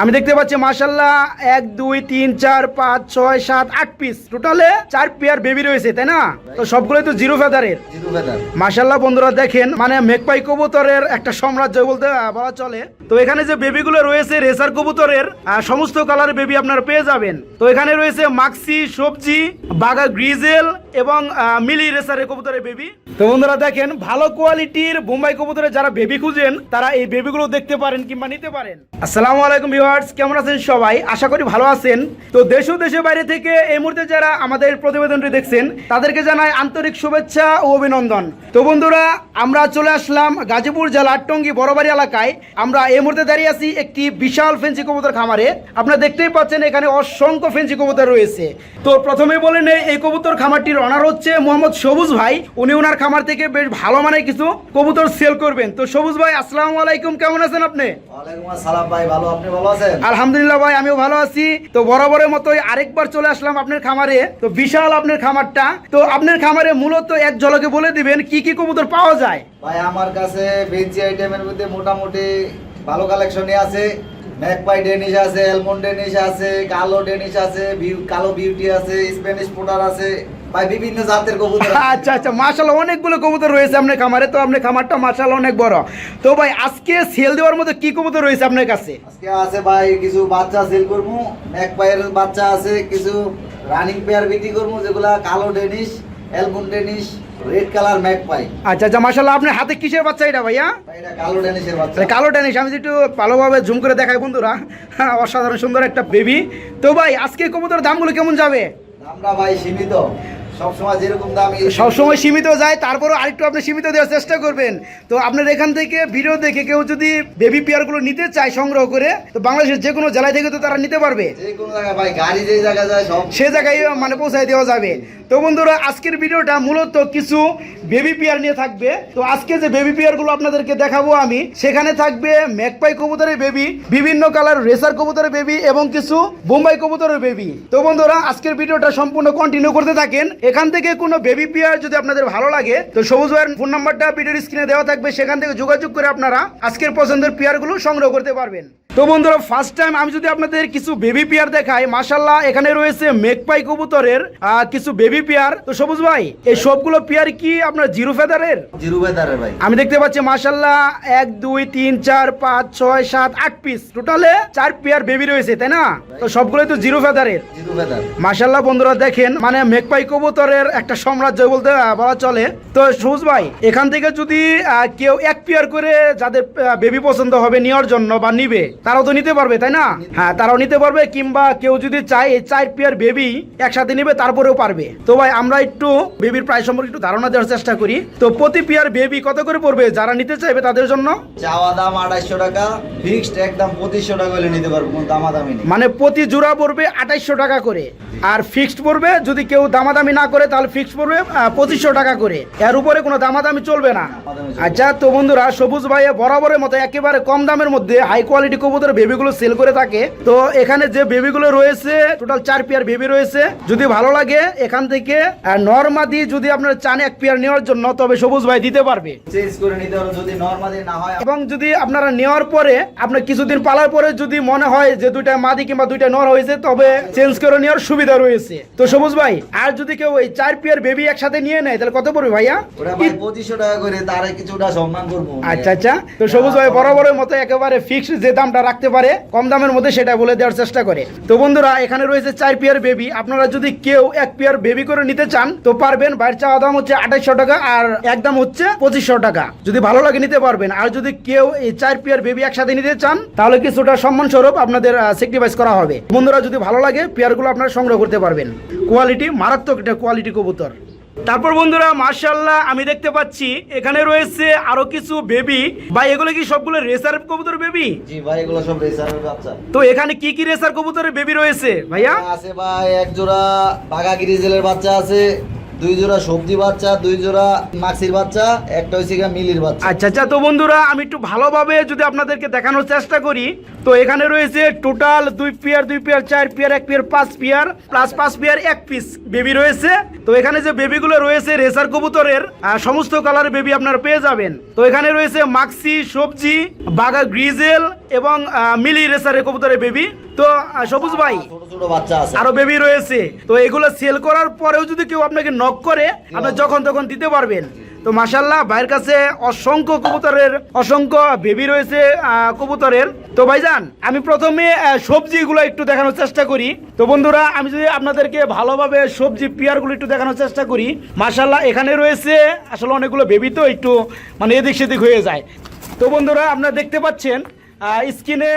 আমি দেখতে পাচ্ছি মাসাল্লাহ এক দুই তিন চার পাঁচ ছয় সাত আট পিস টোটালে চার পেয়ার বেবি রয়েছে তাই না? তো সবগুলোই তো জিরো ফেদারের মাসাল্লাহ বন্ধুরা দেখেন মানে মেঘপাই কবুতরের একটা সাম্রাজ্য বলতে বলা চলে। তো এখানে যে বেবিগুলো রয়েছে রেসার কবুতরের সমস্ত কালারের বেবি আপনারা পেয়ে যাবেন। তো এখানে রয়েছে মাক্সি সবজি বাগা গ্রিজেল এবং মিলি রেসারের কবুতরের বেবি তো বন্ধুরা দেখেন, ভালো কোয়ালিটির বোম্বাই কবুতরের যারা বেবি খুঁজেন, তারা এই বেবিগুলো দেখতে পারেন কিংবা নিতে পারেন। আসসালামু আলাইকুম ভিউয়ার্স কেমন আছেন সবাই? আশা করি ভালো আছেন। তো দেশ ও দেশের বাইরে থেকে এই মুহূর্তে যারা আমাদের প্রতিবেদনটি দেখছেন, তাদেরকে জানাই আন্তরিক শুভেচ্ছা ও অভিনন্দন। তো বন্ধুরা, আমরা চলে আসলাম গাজীপুর জেলার টঙ্গী বড়বাড়ি এলাকায়। আমরা এই মুহূর্তে দাঁড়িয়ে আছি একটি বিশাল ফেন্সি কবুতর খামারে। আপনারা দেখতেই পাচ্ছেন এখানে অসংখ্য ফেন্সি কবুতর রয়েছে। তো প্রথমে বলে নেই, এই কবুতর খামারটির অনার হচ্ছে মোহাম্মদ সবুজ ভাই। উনি ওনার খামার থেকে বেশ ভালো মানের কিছু কবুতর সেল করবেন। তো সবুজ ভাই আসসালামু আলাইকুম কেমন আছেন আপনি? আলহামদুলিল্লাহ ভাই আমিও ভালো আছি। তো বরাবরের মতোই আরেকবার চলে আসলাম আপনার খামারে। তো বিশাল আপনার খামারটা। তো আপনার খামারে মূলত এক ঝলকে বলে দিবেন কি কি কবুতর পাওয়া যায়? ভাই আমার কাছে বেঞ্চি আইটেমের মধ্যে মোটামুটি ভালো কালেকশনই আছে। ম্যাকপাই ডেনিশ আছে এলমন্ড ডেনিশ আছে কালো ডেনিশ আছে কালো বিউটি আছে স্প্যানিশ পোটার আছে ভাই বিভিন্ন জাতের কবুতর। আচ্ছা আচ্ছা অনেকগুলো কবুতর রয়েছে আপনার খামারে। তো আপনার খামারটা অনেক বড়। তো ভাই আজকে সেল দেওয়ার মতো কি কবুতর রয়েছে আপনার কাছে? আজকে আছে ভাই কিছু বাচ্চা সেল করব। ম্যাকপাইয়ের বাচ্চা আছে কিছু রানিং পেয়ার বিক্রি করব যেগুলা কালো Danish almond Danish red colour magpie আচ্ছা আচ্ছা মাশাল্লাহ আপনার হাতে কিসের বাচ্চা এটা ভাইয়া? এটা কালো ডেনিশের বাচ্চা। কালো ড্যানিশ আমি একটু ভালোভাবে জুম করে দেখাই বন্ধুরা হ্যাঁ, অসাধারণ সুন্দর একটা বেবি তো ভাই আজকে কবুতর দামগুলো কেমন যাবে? আমরা ভাই সীমিত। সবসময় সীমিত যায় তারপরেও আরেকটু আপনি সীমিত দেওয়ার চেষ্টা করবেন। তো আপনার এখান থেকে ভিডিও দেখে কেউ যদি বেবি পেয়ারগুলো নিতে চায় সংগ্রহ করে তো বাংলাদেশের যে কোনো জেলায় থেকে তো তারা নিতে পারবে। সে জায়গায় মানে পৌঁছায় দেওয়া যাবে। তো বন্ধুরা আজকের ভিডিওটা মূলত কিছু বেবি পেয়ার নিয়ে থাকবে। তো আজকে যে বেবি পেয়ারগুলো আপনাদেরকে দেখাবো আমি সেখানে থাকবে ম্যাকপাই কবুতরের বেবি বিভিন্ন কালার রেসার কবুতরের বেবি এবং কিছু বোম্বাই কবুতরের বেবি তো বন্ধুরা আজকের ভিডিওটা সম্পূর্ণ কন্টিনিউ করতে থাকেন। এখান থেকে কোনো বেবি পেয়ার যদি আপনাদের ভালো লাগে, তো সবুজ ভাইয়ের ফোন নাম্বারটা ভিডিওর স্ক্রিনে দেওয়া থাকবে, সেখান থেকে যোগাযোগ করে আপনারা আজকের পছন্দের পেয়ারগুলো সংগ্রহ করতে পারবেন। তো বন্ধুরা ফার্স্ট টাইম আমি যদি আপনাদের কিছু বেবি পেয়ার দেখাই মাশাল্লাহ এখানে রয়েছে মেকপাই কবুতরের কিছু বেবি পেয়ার তো সবুজ ভাই এই সবগুলো পেয়ার কি আপনার জিরো ফেদারের জিরু বেদারের ভাই। আমি দেখতে পাচ্ছি মাশাল্লাহ এক দুই তিন চার পাঁচ ছয় সাত আট পিস টোটালে চার পেয়ার বেবি রয়েছে তাই না? তো সবগুলোই তো জিরো ফেদারের জিরু বেদার মাশাল্লাহ বন্ধুরা দেখেন মানে মেকপাই কবুতরের একটা সাম্রাজ্য বলতে বলা চলে। তো সবুজ ভাই এখান থেকে যদি কেউ এক পেয়ার করে যাদের বেবি পছন্দ হবে নেওয়ার জন্য বা নিবে তারাও তো নিতে পারবে তাই না? হ্যাঁ তারাও নিতে পারবে কিংবা কেউ যদি চায় এই চার পেয়ার বেবি একসাথে নিবে তারপরেও পারবে। তো ভাই আমরা একটু বেবির প্রাইস সম্পর্কে একটু ধারণা দেওয়ার চেষ্টা করি। তো প্রতি পেয়ার বেবি কত করে পড়বে? যারা নিতে চাইবে তাদের জন্য? চাওয়া দাম আড়াইশো টাকা ফিক্সড একদম পঁচিশশো টাকা হলে নিতে পারব কোনো দামাদামি নেই। মানে প্রতি জোড়া পড়বে আঠাইশশো টাকা করে। আর ফিক্সড পড়বে যদি কেউ দামাদামি না করে তাহলে ফিক্সড পড়বে পঁচিশশো টাকা করে। এর উপরে কোনো দামাদামি চলবে না। আচ্ছা তো বন্ধুরা সবুজ ভাই বরাবরের মতো একেবারে কম দামের মধ্যে হাই কোয়ালিটি কবুতর বেবিগুলো সেল করে থাকে। তো এখানে যে বেবিগুলো রয়েছে টোটাল চার পেয়ার বেবি রয়েছে। যদি ভালো লাগে এখান থেকে নর্মাদি যদি আপনার চান এক পেয়ার নেওয়ার জন্য তবে সবুজ ভাই দিতে পারবে। চেঞ্জ করে নিতে পারব যদি নর্মালি না হয়। এবং যদি আপনারা নেওয়ার পরে আপনার কিছুদিন পালার পরে যদি মনে হয় যে দুইটা মাদি কিংবা দুইটা নর হয়েছে তবে চেঞ্জ করে নেওয়ার সুবিধা রয়েছে। তো সবুজ ভাই আর যদি কেউ এই চার পেয়ার বেবি একসাথে নিয়ে নেয় তাহলে কত পড়বে ভাইয়া? পঁচিশশো টাকা করে তারে কিছুটা সম্মান করব। আচ্ছা আচ্ছা। তো সবুজ ভাই বরাবরের মতো একেবারে ফিক্সড যে দামটা রাখতে পারে, কম দামের মধ্যে সেটা বলে দেওয়ার চেষ্টা করে। তো বন্ধুরা, এখানে রয়েছে চার পেয়ার বেবি আপনারা যদি কেউ এক পেয়ার বেবি করে নিতে চান, তো পারবেন। বাইরের চাওয়া দাম হচ্ছে আঠাইশশো টাকা আর একদম হচ্ছে পঁচিশশো টাকা। যদি ভালো লাগে নিতে পারবেন। আর যদি কেউ এই চার পেয়ার বেবি একসাথে নিতে চান, তাহলে কিছুটা সম্মান স্বরূপ আপনাদের স্যাক্রিফাইস করা হবে। বন্ধুরা, যদি ভালো লাগে পেয়ারগুলো আপনারা সংগ্রহ করতে পারবেন। কোয়ালিটি মারাত্মক এটা কোয়ালিটি কবুতর। তারপর বন্ধুরা মার্শাল্লাহ আমি দেখতে পাচ্ছি এখানে রয়েছে আরও কিছু বেবি ভাই এগুলো কি সবগুলো রেসার কবুতর বেবি জি ভাই এগুলো সব রেসারের বাচ্চা। তো এখানে কি কি রেসার কবুতরের বেবি রয়েছে ভাইয়া? আছে ভাই এক জোড়া বাঘা গিরিজেলের বাচ্চা আছে দুই জোড়া সবজি বাচ্চা, দুই জোড়া মাছির বাচ্চা, একটা হচ্ছে মিলির বাচ্চা। আচ্ছা আচ্ছা তো বন্ধুরা, আমি একটু ভালোভাবে যদি আপনাদেরকে দেখানোর চেষ্টা করি, তো এখানে রয়েছে টোটাল দুই পেয়ার দুই পেয়ার চার পেয়ার এক পেয়ার পাঁচ পেয়ার প্লাস পাঁচ পেয়ার এক পিস বেবি রয়েছে। তো এখানে যে বেবিগুলো রয়েছে রেসার কবুতরের সমস্ত কালারের বেবি আপনারা পেয়ে যাবেন। তো এখানে রয়েছে মাক্সি, সবজি বাগা গ্রিজেল এবং মিলি রেসারের কবুতরের বেবি তো সবুজ ভাই আরও বেবি রয়েছে। তো এগুলো সেল করার পরেও যদি কেউ আপনাকে নক করে আপনি যখন তখন দিতে পারবেন। তো মাসাল্লাহ ভাইয়ের কাছে অসংখ্য কবুতরের অসংখ্য বেবি রয়েছে কবুতরের। তো ভাইজান আমি প্রথমে সবজিগুলো একটু দেখানোর চেষ্টা করি। তো বন্ধুরা আমি যদি আপনাদেরকে ভালোভাবে সবজি পেয়ারগুলো একটু দেখানোর চেষ্টা করি মাসাল্লাহ এখানে রয়েছে আসলে অনেকগুলো বেবি তো একটু মানে এদিক সেদিক হয়ে যায়। তো বন্ধুরা আপনারা দেখতে পাচ্ছেন স্কিনে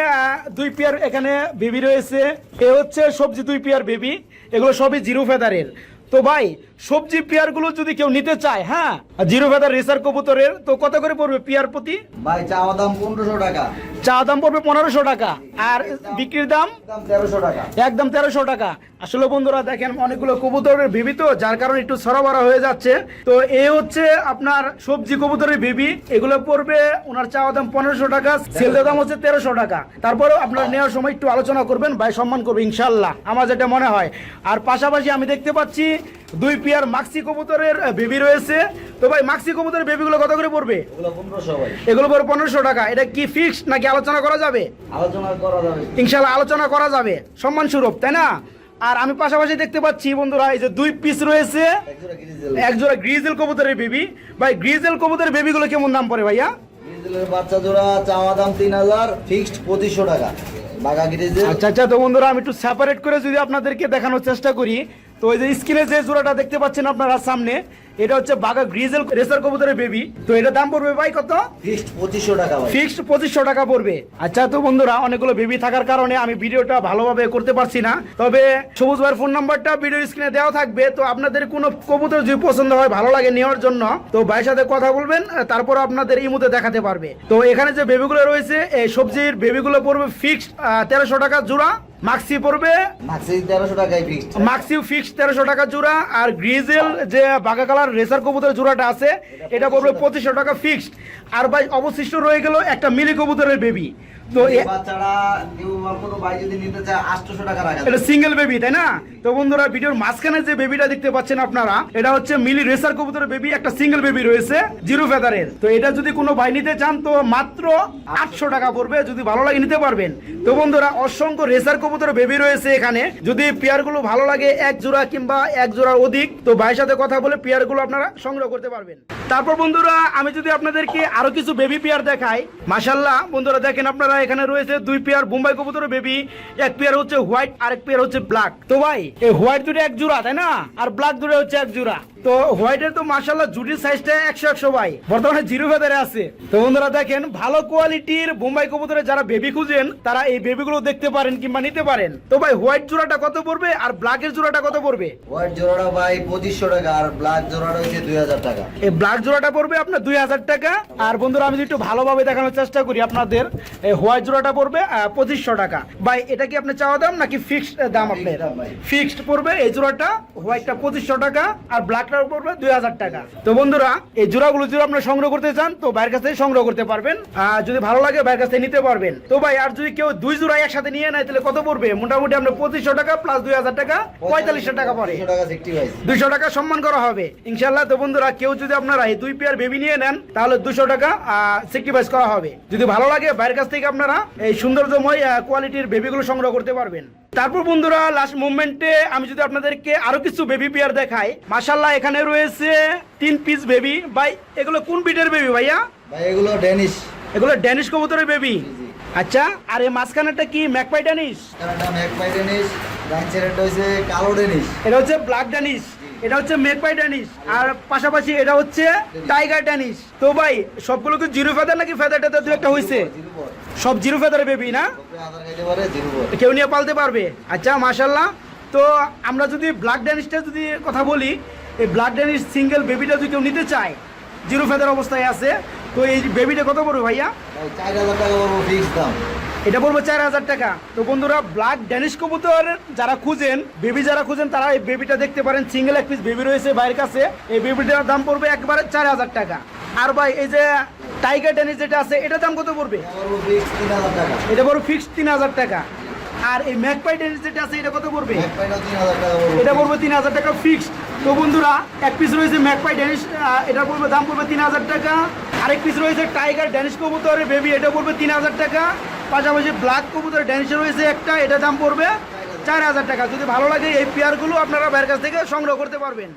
দুই পেয়ার এখানে বেবি রয়েছে। এ হচ্ছে সবজি দুই পেয়ার বেবি। এগুলো সবই জিরো ফেদারের। তো ভাই সবজি পেয়ারগুলো যদি কেউ নিতে চায় হ্যাঁ? জিরো ভেদার রেসার কবুতরের তো কত করে পড়বে পেয়ার প্রতি? ভাই চাওয়া দাম পনেরোশো টাকা। চা দাম পড়বে পনেরোশো টাকা। আর বিক্রির দাম? তেরোশো টাকা। একদম তেরোশো টাকা। আসলে বন্ধুরা দেখেন অনেকগুলো কবুতরের বেবি তো যার কারণে একটু সরবরাহ হয়ে যাচ্ছে। তো এ হচ্ছে আপনার সবজি কবুতরের বেবি। এগুলো পড়বে ওনার চাওয়া দাম পনেরোশো টাকা সেলের দাম হচ্ছে তেরোশো টাকা। তারপরেও আপনার নেওয়ার সময় একটু আলোচনা করবেন। ভাই সম্মান করবে ইনশাল্লাহ। আমার যেটা মনে হয়। আর পাশাপাশি আমি দেখতে পাচ্ছি দুই পেয়ার মাক্সি কবুতরের বেবি রয়েছে। তো ভাই মাক্সি কবুতরের বেবিগুলো কত করে পড়বে? এগুলো পড়বে পনেরোশো টাকা। এটা কি ফিক্সড নাকি আলোচনা করা যাবে? আলোচনা করা যাবে। ইনশাল্লাহ আলোচনা করা যাবে। সম্মান স্বরূপ তাই না? আর আমি পাশাপাশি দেখতে পাচ্ছি বন্ধুরা এই যে দুই পিস রয়েছে। একজোড়া গ্রিজেল এক জোড়া গ্রিজেল কবুতরের বেবি ভাই গ্রিজেল কবুতরের বেবিগুলো কেমন দাম পড়ে ভাইয়া? বাচ্চা জোড়া চাওয়া দাম তিন হাজার ফিক্সড পঁচিশশো টাকা। আচ্ছা আচ্ছা তো বন্ধুরা আমি একটু সেপারেট করে যদি আপনাদেরকে দেখানোর চেষ্টা করি তো ওই যে স্ক্রিনে যে জোড়াটা দেখতে পাচ্ছেন আপনারা সামনে এটা হচ্ছে বাঘা গ্রিজেল রেসার কবুতরের বেবি তো এটা দাম পড়বে ভাই কত? ফিক্সড পঁচিশশো টাকা ভাই। ফিক্সড পঁচিশশো টাকা পড়বে। আচ্ছা তো বন্ধুরা অনেকগুলো বেবি থাকার কারণে আমি ভিডিওটা ভালোভাবে করতে পারছি না। তবে সবুজ ভাইয়ের ফোন নাম্বারটা ভিডিও স্ক্রিনে দেওয়া থাকবে। তো আপনাদের কোনো কবুতর যদি পছন্দ হয় ভালো লাগে নেওয়ার জন্য তো ভাইয়ের সাথে কথা বলবেন তারপর আপনাদের ইমুতে দেখাতে পারবে। তো এখানে যে বেবিগুলো রয়েছে এই সবজির বেবিগুলো পড়বে ফিক্সড তেরোশো টাকা জোড়া। মাক্সি পড়বে মাক্সি তেরোশো টাকাই ফিক্সড মাক্সিও ফিক্স তেরোশো টাকা জোড়া। আর গ্রিজেল যে বাঘা কালার রেসার কবুতরের জোড়াটা আছে, এটা পড়বে পঁচিশশো টাকা ফিক্সড আর ভাই, অবশিষ্ট রয়ে গেল একটা মিলি কবুতরের বেবি তো বাচ্চারা কোনো ভাই যদি নিতে চায় আটশোশো টাকা রাখা এটা সিঙ্গেল বেবি তাই না? তো বন্ধুরা ভিডিওর মাঝখানে যে বেবিটা দেখতে পাচ্ছেন আপনারা এটা হচ্ছে মিলি রেসার কবুতরের বেবি একটা সিঙ্গেল বেবি রয়েছে জিরো ফেদারের। তো এটা যদি কোনো ভাই নিতে চান তো মাত্র আটশো টাকা পড়বে যদি ভালো লাগে নিতে পারবেন। তো বন্ধুরা অসংখ্য রেসার কবুতরের বেবি রয়েছে এখানে। যদি পেয়ারগুলো ভালো লাগে এক জোড়া কিংবা এক জোড়ার অধিক তো ভাইয়ের সাথে কথা বলে পেয়ারগুলো আপনারা সংগ্রহ করতে পারবেন। তারপর বন্ধুরা, আমি যদি আপনাদেরকে আরও কিছু বেবি পেয়ার দেখাই মাসাল্লাহ বন্ধুরা দেখেন আপনারা এখানে রয়েছে দুই পেয়ার বোম্বাই কবুতর বেবি এক পেয়ার হচ্ছে হোয়াইট আর এক পেয়ার হচ্ছে ব্ল্যাক তো ভাই, এই হোয়াইট দুটো এক জোড়া, তাই না? আর ব্ল্যাক দুটো হচ্ছে এক জোড়া। তো হোয়াইটের তো মাসাল্লাহ জুটির সাইজটা একশো একশো ভাই। বর্তমানে জিরো ফেদারে আছে। তো বন্ধুরা দেখেন ভালো কোয়ালিটির বোম্বাই কবুতরে যারা বেবি খুঁজেন তারা এই বেবিগুলো দেখতে পারেন কিংবা নিতে পারেন। তো ভাই হোয়াইট জোড়াটা কত পড়বে আর ব্ল্যাকের জোড়াটা কত পড়বে? হোয়াইট জোড়াটা ভাই পঁচিশশো টাকা আর ব্ল্যাক জোড়াটা হচ্ছে দুই হাজার টাকা। এই ব্ল্যাক জোড়াটা পড়বে আপনার দুই হাজার টাকা। আর বন্ধুরা আমি একটু ভালোভাবে দেখানোর চেষ্টা করি আপনাদের এই হোয়াইট জোড়াটা পড়বে পঁচিশশো টাকা। ভাই এটা কি আপনি চাওয়া দাম নাকি ফিক্সড দাম আপনার। ফিক্সড পড়বে এই জোড়াটা হোয়াইটটা পঁচিশশো টাকা আর ব্ল্যাকটা পড়বে দুই হাজার টাকা। তো বন্ধুরা এই জোড়াগুলো যদি আপনারা সংগ্রহ করতে চান তো কাছ সংগ্রহ করতে পারবেন। আর যদি ভালো লাগে বাইরের কাছ থেকে নিতে পারবেন। তো ভাই আর যদি কেউ দুই জোড়া একসাথে নিয়ে নেয় তাহলে কত পড়বে? মোটামুটি আপনার পঁচিশশো টাকা প্লাস দুই হাজার টাকা পঁয়তাল্লিশশো টাকা পড়ে। পঁয়তাল্লিশশো টাকা দুইশো টাকা সম্মান করা হবে। ইনশাল্লাহ তো বন্ধুরা কেউ যদি আপনারা এই দুই পেয়ার বেবি নিয়ে নেন তাহলে দুশো টাকা স্যাক্রিফাইস করা হবে। যদি ভালো লাগে বাইরের কাছ থেকে আপনারা এই সৌন্দর্যময় কোয়ালিটির বেবিগুলো সংগ্রহ করতে পারবেন। তারপর বন্ধুরা লাস্ট মুভমেন্টে আমি যদি আপনাদেরকে আরও কিছু বেবি পেয়ার দেখাই মাসাল্লাহ এখানে রয়েছে তিন পিস বেবি ভাই এগুলো কোন বিটের বেবি ভাইয়া? ভাই এগুলো ড্যানিশ এগুলো ড্যানিশ কবুতরের বেবি আচ্ছা আর এই মাঝখানেটা কি ম্যাকপাই ড্যানিশ ম্যাকপাই ড্যানিশ এটা হচ্ছে ব্ল্যাক ড্যানিশ এটা হচ্ছে মেকপাই ড্যানিশ আর পাশাপাশি এটা হচ্ছে টাইগার ড্যানিশ তো ভাই, সবগুলো কি জিরো ফেদার নাকি ফেদারটাতে দু একটা হয়েছে সব জিরো ফেদারের বেবি না? কেউ নিয়ে পালতে পারবে। আচ্ছা মাশাল্লাহ তো আমরা যদি ব্ল্যাক ড্যানিশটা যদি কথা বলি, এই ব্ল্যাক ড্যানিশ সিঙ্গেল বেবিটা যদি কেউ নিতে চায়, জিরো ফেদার অবস্থায় আছে, তো এই বেবিটা কত পড়বে ভাইয়া? চার হাজার টাকা ফিক্স দাম। এটা পড়বে চার হাজার টাকা। তো বন্ধুরা ব্ল্যাক ড্যানিশ কবুতর যারা খুঁজেন বেবি যারা খুঁজেন তারা এই বেবিটা দেখতে পারেন। সিঙ্গেল এক পিস বেবি রয়েছে বাইরের কাছে। এই বেবিটার দাম পড়বে একবারে চার হাজার টাকা। আর ভাই এই যে টাইগার ড্যানিশ যেটা আছে এটার দাম কত পড়বে? এটা পড়ব এটা ফিক্সড তিন হাজার টাকা। আর এই ম্যাকপাই ড্যানিশ যেটা আছে এটা কত পড়বে? এটা পড়বে তিন হাজার টাকা ফিক্সড তো বন্ধুরা এক পিস রয়েছে ম্যাকপাই ড্যানিশ এটা পড়বে দাম পড়বে তিন হাজার টাকা। আরেক পিস রয়েছে টাইগার ড্যানিশ কবুতরের বেবি এটা পড়বে তিন হাজার টাকা। পাশাপাশি ব্ল্যাক কবুতর ড্যানিশে রয়েছে একটা, এটা দাম পড়বে চার হাজার টাকা। যদি ভালো লাগে এই পেয়ারগুলো আপনারা বাইরের কাছ থেকে সংগ্রহ করতে পারবেন।